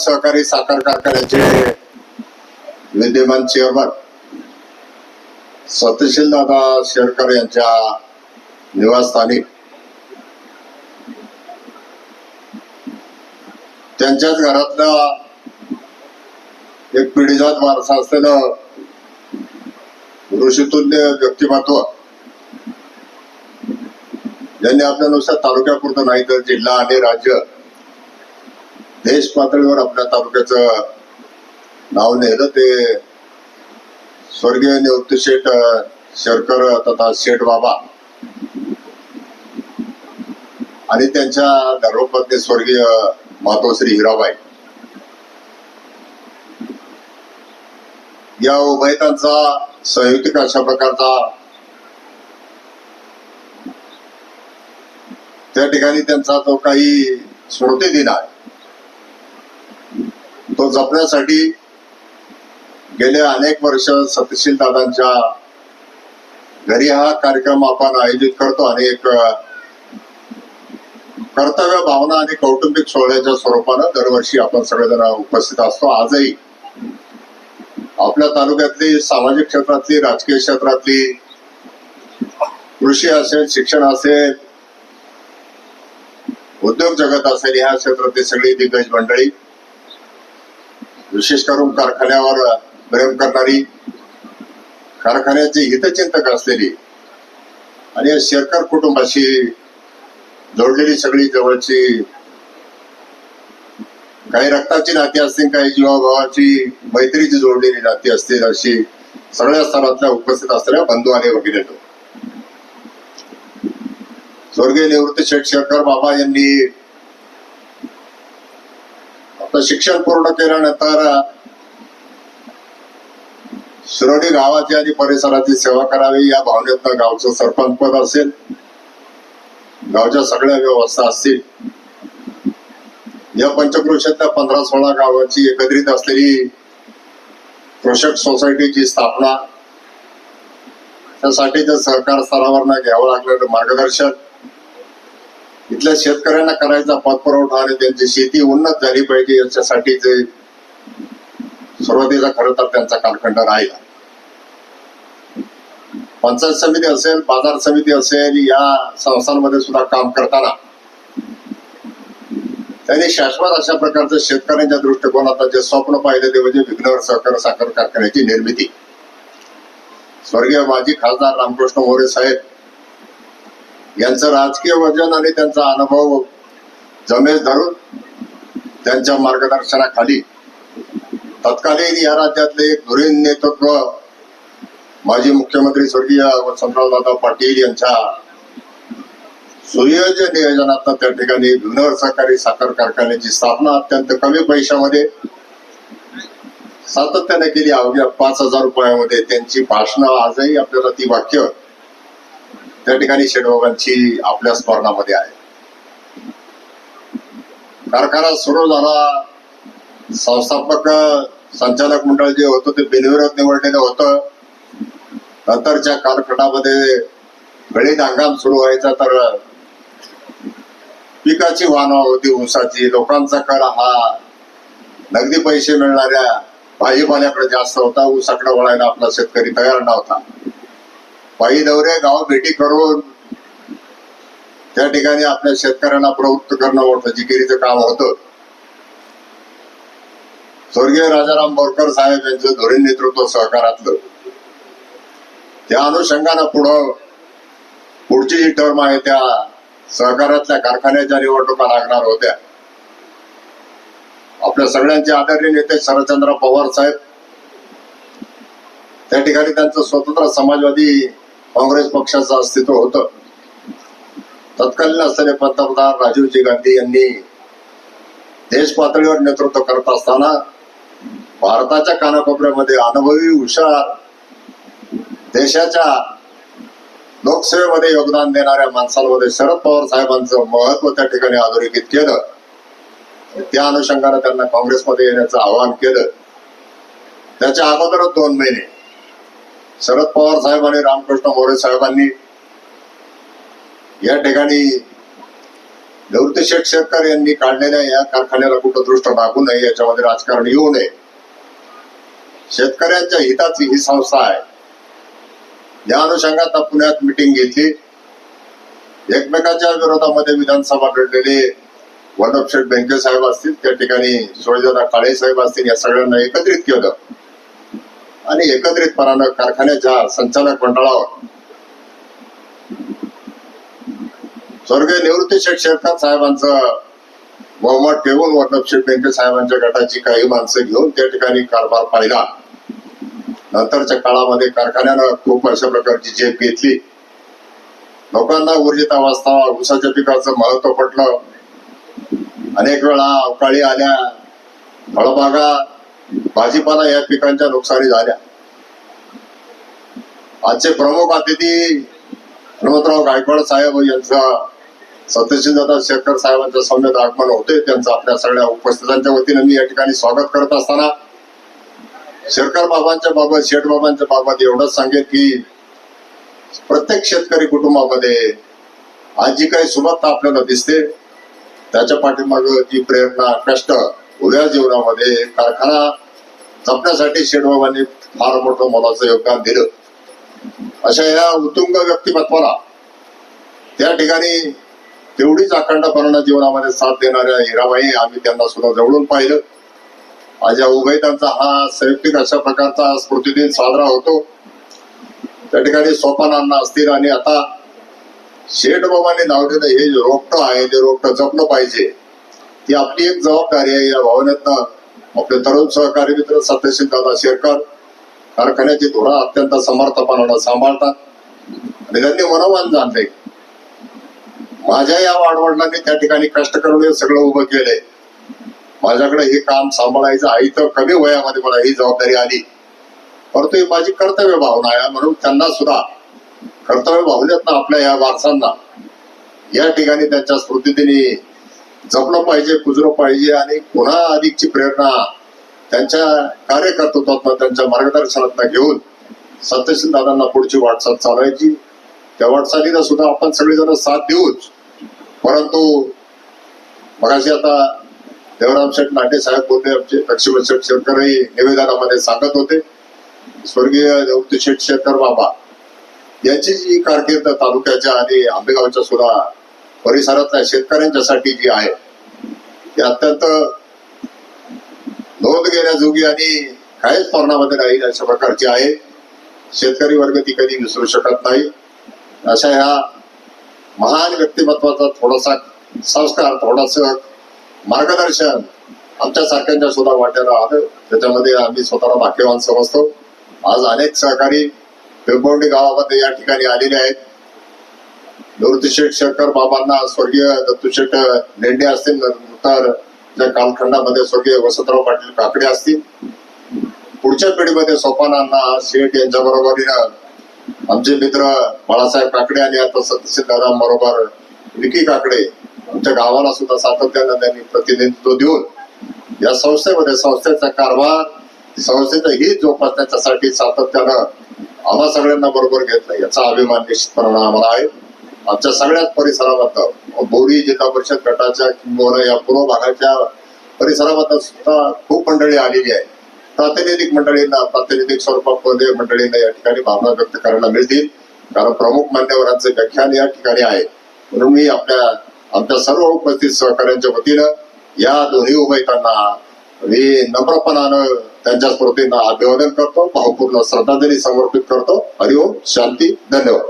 सहकारी साखर कारखान्याचे विद्यमान चेअरमन सत्यशील दादा शेरकर यांच्या निवासस्थानी त्यांच्याच घरातला एक पिढीजात वारसा असलेलं ऋषितुल्य व्यक्तिमत्व ज्यांनी आपल्या नुसत्या तालुक्यापुरतं नाही तर जिल्हा आणि राज्य देश पातळीवर आपल्या तालुक्याचं नाव नेलं ते स्वर्गीय निवृत्ती शेठ अ, शेरकर तथा शेठ बाबा. आणि त्यांच्या गर्भपत्नी स्वर्गीय मातोश्री हिराबाई. या उभयतांचा संयुक्तिक अशा प्रकारचा त्या ठिकाणी त्यांचा जो काही स्मृती दिन आहे. जपण्यासाठी गेले अनेक वर्ष सत्यशील दादांच्या घरी हा कार्यक्रम आपण आयोजित करतो आणि एक कर्तव्य भावना आणि कौटुंबिक सोहळ्याच्या स्वरूपानं दरवर्षी आपण सगळेजण उपस्थित असतो. आजही आपल्या तालुक्यातली सामाजिक क्षेत्रातली राजकीय क्षेत्रातली कृषी असेल शिक्षण असेल उद्योग जगत असेल ह्या क्षेत्रातली सगळी दिग्गज मंडळी विशेष करून कारखान्यावर प्रेम करणारी कारखान्याचे हितचिंतक असलेली आणि या शेरकर कुटुंबाशी जोडलेली सगळी जवळची काही रक्ताची नाती असतील काही जीवाभावाची मैत्रीची जोडलेली नाती असतील अशी सगळ्या स्तरातल्या उपस्थित असलेल्या बंधू आणि वगैरे स्वर्गीय निवृत्त शेठ शेरकर बाबा यांनी शिक्षण पूर्ण केल्यानंतर शिरोडी गावाची आणि परिसराची सेवा करावी या भावनेतनं गावचं सरपंच पद असेल गावच्या सगळ्या व्यवस्था असतील. या पंचक्रोशातल्या पंधरा सोळा गावाची एकत्रित असलेली कृषक सोसायटीची स्थापना त्यासाठीचं सहकार स्तरावर घ्यावं लागलेलं मार्गदर्शन इथल्या शेतकऱ्यांना करायचा पतपुरवठा आणि त्यांची शेती उन्नत झाली पाहिजे याच्यासाठीचे सुरुवातीचा खरं तर त्यांचा कालखंड राहिला. पंचायत समिती असेल बाजार समिती असेल या संस्थांमध्ये सुद्धा काम करताना त्यांनी शाश्वत अशा प्रकारचं शेतकऱ्यांच्या दृष्टिकोनात जे स्वप्न पाहिले ते म्हणजे विघ्नवर सहकार साखर कारखान्याची निर्मिती. स्वर्गीय माजी खासदार रामकृष्ण मोरे साहेब यांचं राजकीय वजन आणि त्यांचा अनुभव जमेस धरून त्यांच्या मार्गदर्शनाखाली तत्कालीन या राज्यातले एक धुरीण नेतृत्व माजी मुख्यमंत्री स्वर्गीय वसंतरावदादा पाटील यांच्या सुयोग्य नियोजनात त्या ठिकाणी जुन्नर सहकारी साखर कारखान्याची स्थापना अत्यंत कमी पैशामध्ये सातत्याने केली. अवघ्या पाच हजार रुपयामध्ये त्यांची भाषणं आजही आपल्याला ती वाक्य त्या ठिकाणी शेडबाबांची आपल्या स्मरणामध्ये आहे. कारखाना सुरू झाला. संस्थापक संचालक मंडळ जे होतं ते बिनविरोध निवडलेलं होतं. नंतरच्या कालखंडामध्ये गळीत हंगाम सुरू व्हायचा तर पिकाची वाहन होती ऊसाची. लोकांचा कर हा नगदी पैसे मिळणाऱ्या भाजीपाल्याकडे जास्त होता. ऊसाकडे वळायला आपला शेतकरी तयार नव्हता. पायी दौरे गाव भेटी करून त्या ठिकाणी आपल्या शेतकऱ्यांना प्रवृत्त करणं मोठं जिकिरीचं काम होतं. स्वर्गीय राजाराम बोरकर साहेब यांचं धोरण नेतृत्व सहकारातलं. त्या अनुषंगानं पुढं पुढची जी टर्म आहे त्या सहकारातल्या कारखान्याच्या निवडणुका लागणार होत्या. आपल्या सगळ्यांचे आदरणीय नेते शरदचंद्र पवार साहेब त्या ठिकाणी त्यांचं स्वतंत्र समाजवादी काँग्रेस पक्षाचं अस्तित्व होतं. तत्कालीन असलेले पंतप्रधान राजीवजी गांधी यांनी देश पातळीवर नेतृत्व करत असताना भारताच्या कानाकोपऱ्यामध्ये अनुभवी हुशार देशाच्या लोकसेवेमध्ये योगदान देणाऱ्या माणसांमध्ये शरद पवार साहेबांचं महत्त्व त्या ठिकाणी अधोरेखित केलं. त्या अनुषंगाने त्यांना काँग्रेसमध्ये येण्याचं आवाहन केलं. त्याच्या अगोदरच दोन महिने शरद पवार साहेब आणि रामकृष्ण मोरे साहेबांनी या ठिकाणी निवृत्ती शेठ शेरकर यांनी काढलेल्या या कारखान्याला कुठं दृष्ट लागू नये याच्यामध्ये राजकारण येऊ नये. शेतकऱ्यांच्या हिताची ही संस्था आहे. या अनुषंगात पुण्यात मिटिंग घेतली. एकमेकांच्या विरोधामध्ये विधानसभा घडलेले वल्लभ शेठ बेंके साहेब असतील त्या ठिकाणी सोळेदादा काळे साहेब असतील या सगळ्यांना एकत्रित केलं. आणि एकत्रितपणानं कारखान्याच्या संचालक मंडळावर. स्वर्गीय निवृत्ती शेठ साहेबांचं बहुमत ठेवून वल्लभ बँके साहेबांच्या गटाची काही माणसं घेऊन त्या ठिकाणी कारभार पाहिला. नंतरच्या काळामध्ये कारखान्यानं खूप अशा प्रकारची झेप घेतली. लोकांना ऊर्जित अवस्था ऊसाच्या पिकाचं महत्त्व पटलं. अनेक वेळा अवकाळी आल्या फळबागा भाजीपाला या पिकांच्या नुकसानी झाल्या. आजचे प्रमुख अतिथी हनुमंतराव गायकवाड साहेब यांचा सत्यशीलदादा शेखर साहेबांच्या सौम्यत आगमन होते. त्यांचं आपल्या सगळ्या उपस्थितांच्या वतीनं मी या ठिकाणी स्वागत करत असताना शेरकर बाबांच्या बाबत शेठ बाबांच्या बाबत एवढंच सांगेल की प्रत्येक शेतकरी कुटुंबामध्ये आज जी काही सुबत्ता आपल्याला दिसते त्याच्या पाठीमाग जी प्रेरणा कष्ट उद्या जीवनामध्ये कारखाना जपण्यासाठी शेठबाबांनी फार मोठं मोलाचं योगदान दिलं. अशा या उत्तुंग व्यक्तिमत्वाला त्या ठिकाणी तेवढीच अखंडपणानं जीवनामध्ये साथ देणाऱ्या हिराबाई आम्ही त्यांना सुद्धा जवळून पाहिलं. आज या उभयतांचा हा संयुक्तिक अशा प्रकारचा स्मृती दिन साजरा होतो. त्या ठिकाणी सोपानांना असतील आणि आता शेठ बाबांनी लावलेलं हे जे रोपटं आहे ते रोपटं जपलं पाहिजे ही आपली एक जबाबदारी आहे. या भावनेतनं आपले तरुण सहकारी मित्र सत्यशील दादा शेरकर कारखान्याची धुरा अत्यंत समर्थपणानं सांभाळतात. आणि त्यांनी मनोमान जाणले. माझ्या या वाडवडिलांनी त्या ठिकाणी कष्ट करून हे सगळं उभं केलंय. माझ्याकडे हे काम सांभाळायचं आई तर कमी वयामध्ये मला ही जबाबदारी आली. परंतु ही माझी कर्तव्य भावना आहे म्हणून त्यांना सुद्धा कर्तव्य भावनेतनं आपल्या या वारसांना या ठिकाणी त्यांच्या स्मृतीने जपलं पाहिजे पुजलं पाहिजे आणि पुन्हा अधिकची प्रेरणा त्यांच्या कार्यकर्तृत्वातनं त्यांच्या मार्गदर्शनातनं घेऊन सत्यशील दादांना पुढची वाटचाल चालवायची. त्या वाटचालीला सुद्धा आपण सगळेजण साथ देऊच. परंतु मगाशी आता देवराम शेठ नाटे साहेब बोलले आमचे लक्ष्मण शेठ शेरकरही निवेदनामध्ये सांगत होते. स्वर्गीय देवती शेठ शेतकर बाबा यांची जी कारकीर्द तालुक्याच्या आणि आंबेगावच्या सुद्धा परिसरातल्या शेतकऱ्यांच्यासाठी जी आहे ती अत्यंत नोंद घेण्याजोगी आणि काहीच पर्णामध्ये राहील अशा प्रकारची आहे. शेतकरी वर्ग ती कधी विसरू शकत नाही. अशा ह्या महान व्यक्तिमत्वाचा थोडासा संस्कार थोडस मार्गदर्शन आमच्या सारख्यांच्या सुद्धा वाट्याला आलं. त्याच्यामध्ये आम्ही स्वतःला भाग्यवान समजतो. आज अनेक सहकारी पिंपवंडी गावामध्ये या ठिकाणी आलेले आहेत. निवृत्तीशेठ शेखर बाबांना स्वर्गीय दत्तूशेठ लेंडे असतील नंतर त्या कालखंडामध्ये स्वर्गीय वसंतराव पाटील काकडे असतील. पुढच्या पिढीमध्ये सोपानांना शेठ यांच्या बरोबरीनं आमचे मित्र बाळासाहेब काकडे आणि आता सत्यशील दादा बरोबर विकी काकडे आमच्या गावाला सुद्धा सातत्यानं त्यांनी प्रतिनिधित्व देऊन या संस्थेमध्ये संस्थेचा कारभार संस्थेचं हित जोपासण्याच्यासाठी सातत्यानं आम्हा सगळ्यांना बरोबर घेतलं याचा अभिमान निश्चितपणा आम्हाला आहे. आमच्या सगळ्याच परिसरामधलं बोरी जिल्हा परिषद गटाच्या किंवा या पूर्व भागाच्या परिसरामधलं सुद्धा खूप मंडळी आलेली आहे. प्रातिनिधिक मंडळींना प्रातिनिधिक स्वरूपामध्ये मंडळींना या ठिकाणी भावना व्यक्त करायला मिळतील. कारण प्रमुख मान्यवरांचे व्याख्यान या ठिकाणी आहे. म्हणून मी आपल्या आमच्या सर्व उपस्थित सहकाऱ्यांच्या वतीनं या दोन्ही उभयतांना मी नम्रपणानं त्यांच्या स्मृतींना अभिवादन करतो भावपूर्ण श्रद्धांजली समर्पित करतो. हरिओम शांती धन्यवाद.